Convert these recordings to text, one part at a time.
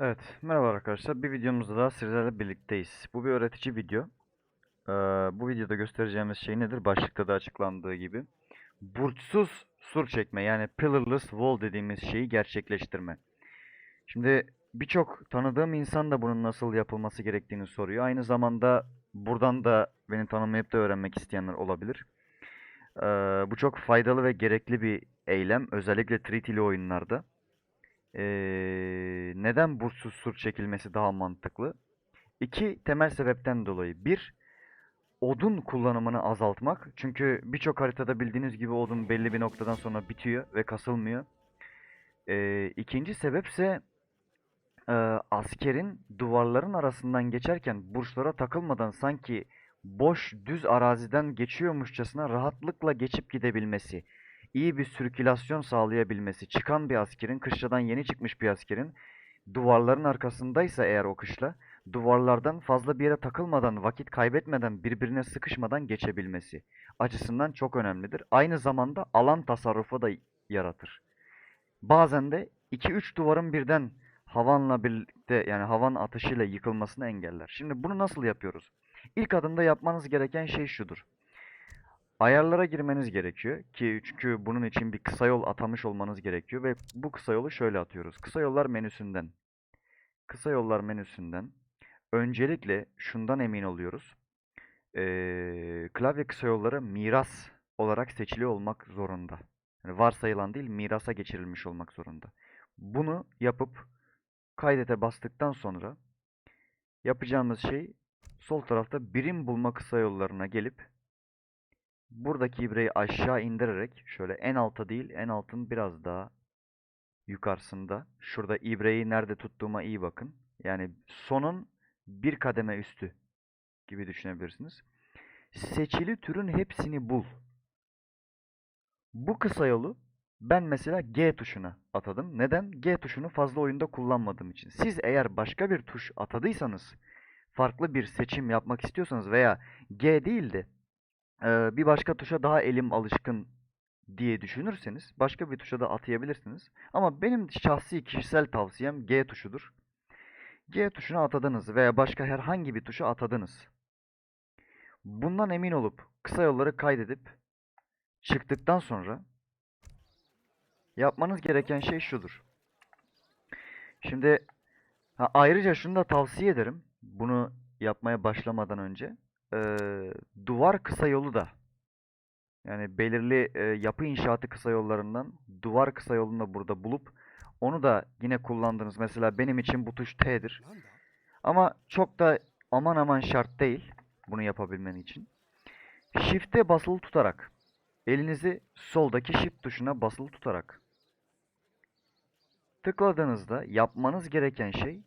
Evet, merhaba arkadaşlar. Bir videomuzda daha sizlerle birlikteyiz. Bu bir öğretici video. Ee, bu videoda göstereceğimiz şey nedir? Başlıkta da açıklandığı gibi. Burçsuz sur çekme yani pillarless wall dediğimiz şeyi gerçekleştirme. Şimdi birçok tanıdığım insan da bunun nasıl yapılması gerektiğini soruyor. Aynı zamanda buradan da beni tanımayıp da öğrenmek isteyenler olabilir. Ee, bu çok faydalı ve gerekli bir eylem. Özellikle treaty'li oyunlarda. Ee, neden burçsuz sur çekilmesi daha mantıklı? İki temel sebepten dolayı. Bir, odun kullanımını azaltmak. Çünkü birçok haritada bildiğiniz gibi odun belli bir noktadan sonra bitiyor ve kasılmıyor. Ee, ikinci sebepse e, askerin duvarların arasından geçerken burçlara takılmadan sanki boş düz araziden geçiyormuşçasına rahatlıkla geçip gidebilmesi iyi bir sirkülasyon sağlayabilmesi, çıkan bir askerin, kışladan yeni çıkmış bir askerin duvarların arkasındaysa eğer o kışla, duvarlardan fazla bir yere takılmadan, vakit kaybetmeden, birbirine sıkışmadan geçebilmesi açısından çok önemlidir. Aynı zamanda alan tasarrufu da yaratır. Bazen de 2-3 duvarın birden havanla birlikte yani havan atışıyla yıkılmasını engeller. Şimdi bunu nasıl yapıyoruz? İlk adımda yapmanız gereken şey şudur. Ayarlara girmeniz gerekiyor ki çünkü bunun için bir kısa yol atamış olmanız gerekiyor ve bu kısa yolu şöyle atıyoruz. Kısa yollar menüsünden. Kısa yollar menüsünden. Öncelikle şundan emin oluyoruz. Ee, klavye kısa yolları miras olarak seçili olmak zorunda. Yani varsayılan değil mirasa geçirilmiş olmak zorunda. Bunu yapıp kaydete bastıktan sonra yapacağımız şey sol tarafta birim bulma kısa yollarına gelip buradaki ibreyi aşağı indirerek şöyle en alta değil en altın biraz daha yukarısında. Şurada ibreyi nerede tuttuğuma iyi bakın. Yani sonun bir kademe üstü gibi düşünebilirsiniz. Seçili türün hepsini bul. Bu kısa yolu ben mesela G tuşuna atadım. Neden? G tuşunu fazla oyunda kullanmadığım için. Siz eğer başka bir tuş atadıysanız, farklı bir seçim yapmak istiyorsanız veya G değil de bir başka tuşa daha elim alışkın diye düşünürseniz başka bir tuşa da atayabilirsiniz. Ama benim şahsi kişisel tavsiyem G tuşudur. G tuşuna atadınız veya başka herhangi bir tuşa atadınız. Bundan emin olup kısa yolları kaydedip çıktıktan sonra yapmanız gereken şey şudur. Şimdi ha, ayrıca şunu da tavsiye ederim. Bunu yapmaya başlamadan önce e, duvar kısa yolu da yani belirli e, yapı inşaatı kısa yollarından duvar kısa yolunu da burada bulup onu da yine kullandınız. Mesela benim için bu tuş T'dir. Ama çok da aman aman şart değil bunu yapabilmen için. Shift'e basılı tutarak elinizi soldaki Shift tuşuna basılı tutarak tıkladığınızda yapmanız gereken şey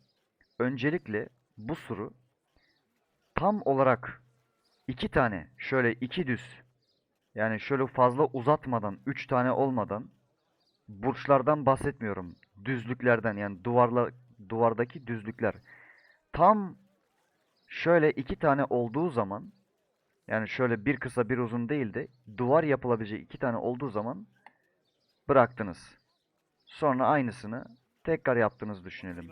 öncelikle bu suru tam olarak iki tane şöyle iki düz yani şöyle fazla uzatmadan üç tane olmadan burçlardan bahsetmiyorum. Düzlüklerden yani duvarla duvardaki düzlükler tam şöyle iki tane olduğu zaman yani şöyle bir kısa bir uzun değil de duvar yapılabilecek iki tane olduğu zaman bıraktınız. Sonra aynısını tekrar yaptığınızı düşünelim.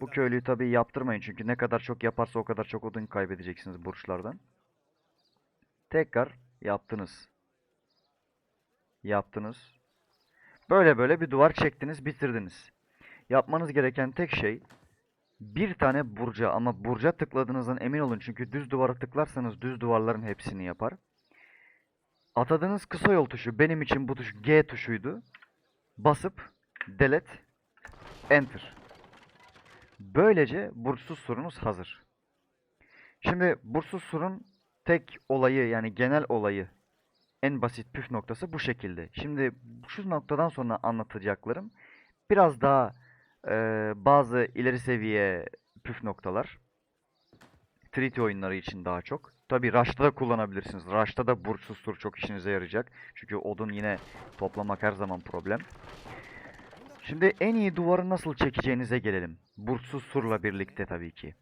Bu köylüyü tabii yaptırmayın çünkü ne kadar çok yaparsa o kadar çok odun kaybedeceksiniz burçlardan. Tekrar yaptınız. Yaptınız. Böyle böyle bir duvar çektiniz, bitirdiniz. Yapmanız gereken tek şey bir tane burca ama burca tıkladığınızdan emin olun çünkü düz duvara tıklarsanız düz duvarların hepsini yapar. Atadığınız kısa yol tuşu benim için bu tuş G tuşuydu. Basıp delete enter. Böylece burçsuz sorunuz hazır. Şimdi burçsuz sorun tek olayı yani genel olayı en basit püf noktası bu şekilde. Şimdi şu noktadan sonra anlatacaklarım biraz daha e, bazı ileri seviye püf noktalar. Treaty oyunları için daha çok. Tabi Rush'ta da kullanabilirsiniz. Rush'ta da burçsuz sur çok işinize yarayacak. Çünkü odun yine toplamak her zaman problem. Şimdi en iyi duvarı nasıl çekeceğinize gelelim. Burçsuz surla birlikte tabii ki.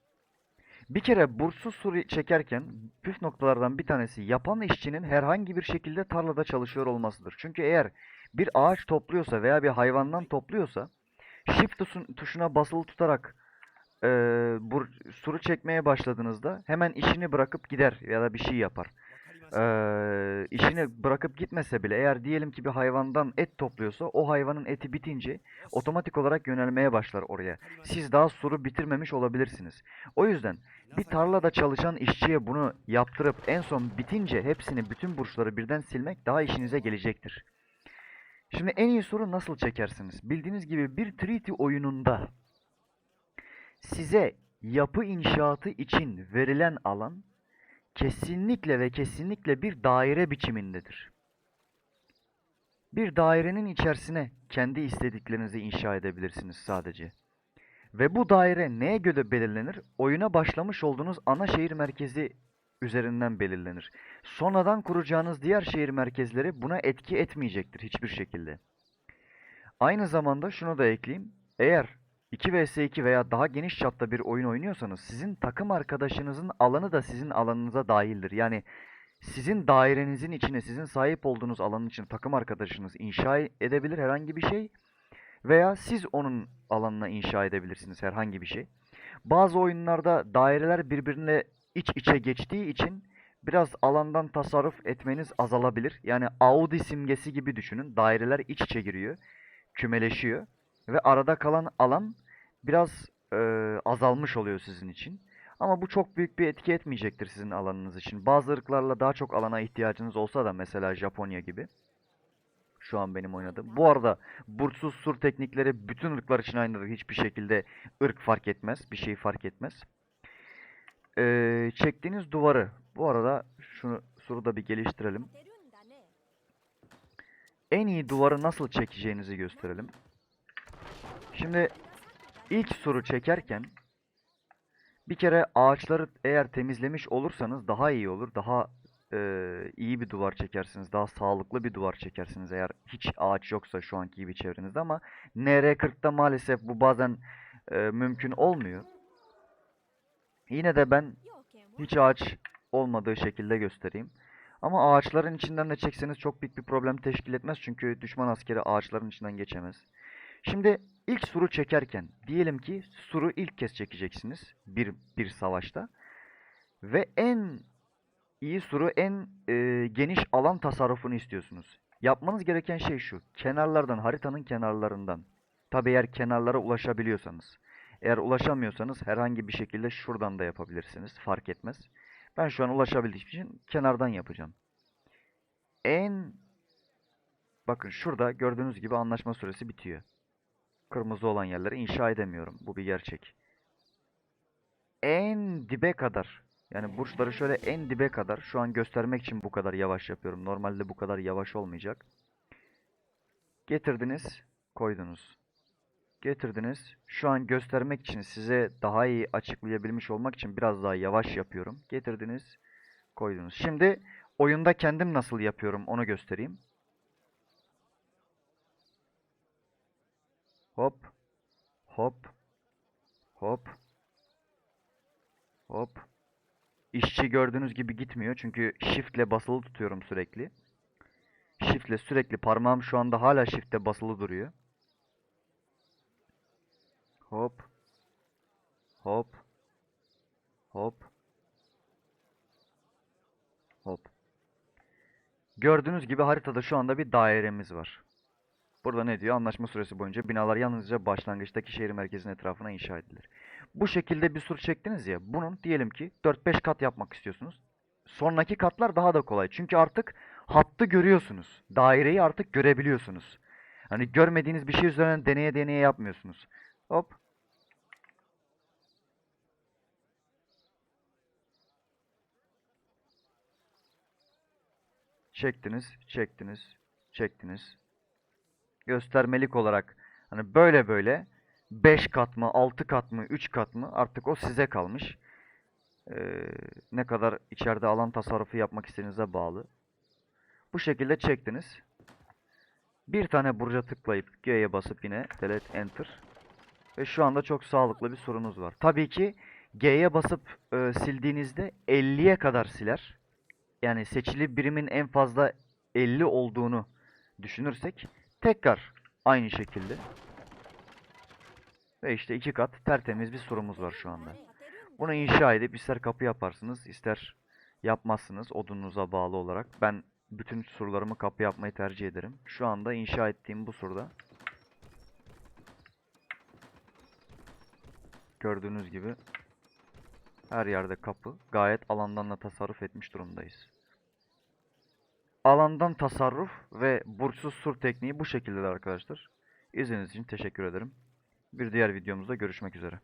Bir kere burçsuz sur çekerken püf noktalardan bir tanesi yapan işçinin herhangi bir şekilde tarlada çalışıyor olmasıdır. Çünkü eğer bir ağaç topluyorsa veya bir hayvandan topluyorsa Shift tuşuna basılı tutarak e, bur suru çekmeye başladığınızda hemen işini bırakıp gider ya da bir şey yapar. Eee işini bırakıp gitmese bile eğer diyelim ki bir hayvandan et topluyorsa o hayvanın eti bitince otomatik olarak yönelmeye başlar oraya. Siz daha suru bitirmemiş olabilirsiniz. O yüzden bir tarlada çalışan işçiye bunu yaptırıp en son bitince hepsini bütün burçları birden silmek daha işinize gelecektir. Şimdi en iyi soru nasıl çekersiniz? Bildiğiniz gibi bir Treaty oyununda size yapı inşaatı için verilen alan kesinlikle ve kesinlikle bir daire biçimindedir. Bir dairenin içerisine kendi istediklerinizi inşa edebilirsiniz sadece. Ve bu daire neye göre belirlenir? Oyuna başlamış olduğunuz ana şehir merkezi üzerinden belirlenir. Sonradan kuracağınız diğer şehir merkezleri buna etki etmeyecektir hiçbir şekilde. Aynı zamanda şunu da ekleyeyim. Eğer 2 vs 2 veya daha geniş çapta bir oyun oynuyorsanız sizin takım arkadaşınızın alanı da sizin alanınıza dahildir. Yani sizin dairenizin içine, sizin sahip olduğunuz alanın için takım arkadaşınız inşa edebilir herhangi bir şey veya siz onun alanına inşa edebilirsiniz herhangi bir şey. Bazı oyunlarda daireler birbirine iç içe geçtiği için biraz alandan tasarruf etmeniz azalabilir. Yani Audi simgesi gibi düşünün. Daireler iç içe giriyor, kümeleşiyor ve arada kalan alan biraz e, azalmış oluyor sizin için. Ama bu çok büyük bir etki etmeyecektir sizin alanınız için. Bazı ırklarla daha çok alana ihtiyacınız olsa da mesela Japonya gibi. Şu an benim oynadığım. Bu arada burçsuz sur teknikleri bütün ırklar için aynıdır. Hiçbir şekilde ırk fark etmez. Bir şey fark etmez. Ee, çektiğiniz duvarı. Bu arada şunu suru da bir geliştirelim. En iyi duvarı nasıl çekeceğinizi gösterelim. Şimdi ilk suru çekerken bir kere ağaçları eğer temizlemiş olursanız daha iyi olur. Daha e, iyi bir duvar çekersiniz. Daha sağlıklı bir duvar çekersiniz eğer hiç ağaç yoksa şu anki gibi çevrenizde ama NR40'da maalesef bu bazen e, mümkün olmuyor. Yine de ben hiç ağaç olmadığı şekilde göstereyim. Ama ağaçların içinden de çekseniz çok büyük bir problem teşkil etmez. Çünkü düşman askeri ağaçların içinden geçemez. Şimdi ilk suru çekerken diyelim ki suru ilk kez çekeceksiniz bir bir savaşta ve en iyi suru en e, geniş alan tasarrufunu istiyorsunuz. Yapmanız gereken şey şu. Kenarlardan haritanın kenarlarından. Tabi eğer kenarlara ulaşabiliyorsanız. Eğer ulaşamıyorsanız herhangi bir şekilde şuradan da yapabilirsiniz. Fark etmez. Ben şu an ulaşabildiğim için kenardan yapacağım. En bakın şurada gördüğünüz gibi anlaşma süresi bitiyor. Kırmızı olan yerleri inşa edemiyorum. Bu bir gerçek. En dibe kadar yani burçları şöyle en dibe kadar şu an göstermek için bu kadar yavaş yapıyorum. Normalde bu kadar yavaş olmayacak. Getirdiniz, koydunuz. Getirdiniz. Şu an göstermek için size daha iyi açıklayabilmiş olmak için biraz daha yavaş yapıyorum. Getirdiniz, koydunuz. Şimdi oyunda kendim nasıl yapıyorum onu göstereyim. Hop. Hop. Hop. Hop. İşçi gördüğünüz gibi gitmiyor. Çünkü shift ile basılı tutuyorum sürekli. Shift ile sürekli parmağım şu anda hala shift'te basılı duruyor. Hop. Hop. Hop. Hop. Gördüğünüz gibi haritada şu anda bir dairemiz var. Burada ne diyor? Anlaşma süresi boyunca binalar yalnızca başlangıçtaki şehir merkezinin etrafına inşa edilir. Bu şekilde bir sur çektiniz ya. Bunun diyelim ki 4-5 kat yapmak istiyorsunuz. Sonraki katlar daha da kolay. Çünkü artık hattı görüyorsunuz. Daireyi artık görebiliyorsunuz. Hani görmediğiniz bir şey üzerinden deneye deneye yapmıyorsunuz. Hop. Çektiniz, çektiniz, çektiniz. Göstermelik olarak hani böyle böyle 5 kat mı, 6 kat mı, 3 kat mı artık o size kalmış. Ee, ne kadar içeride alan tasarrufu yapmak istediğinize bağlı. Bu şekilde çektiniz. Bir tane burca tıklayıp G'ye basıp yine delete enter. Ve şu anda çok sağlıklı bir sorunuz var. Tabii ki G'ye basıp e, sildiğinizde 50'ye kadar siler. Yani seçili birimin en fazla 50 olduğunu düşünürsek tekrar aynı şekilde Ve işte iki kat tertemiz bir surumuz var şu anda. Bunu inşa edip ister kapı yaparsınız, ister yapmazsınız odununuza bağlı olarak. Ben bütün surlarımı kapı yapmayı tercih ederim. Şu anda inşa ettiğim bu surda gördüğünüz gibi her yerde kapı. Gayet alandan da tasarruf etmiş durumdayız. Alandan tasarruf ve burçsuz sur tekniği bu şekildedir arkadaşlar. İzlediğiniz için teşekkür ederim. Bir diğer videomuzda görüşmek üzere.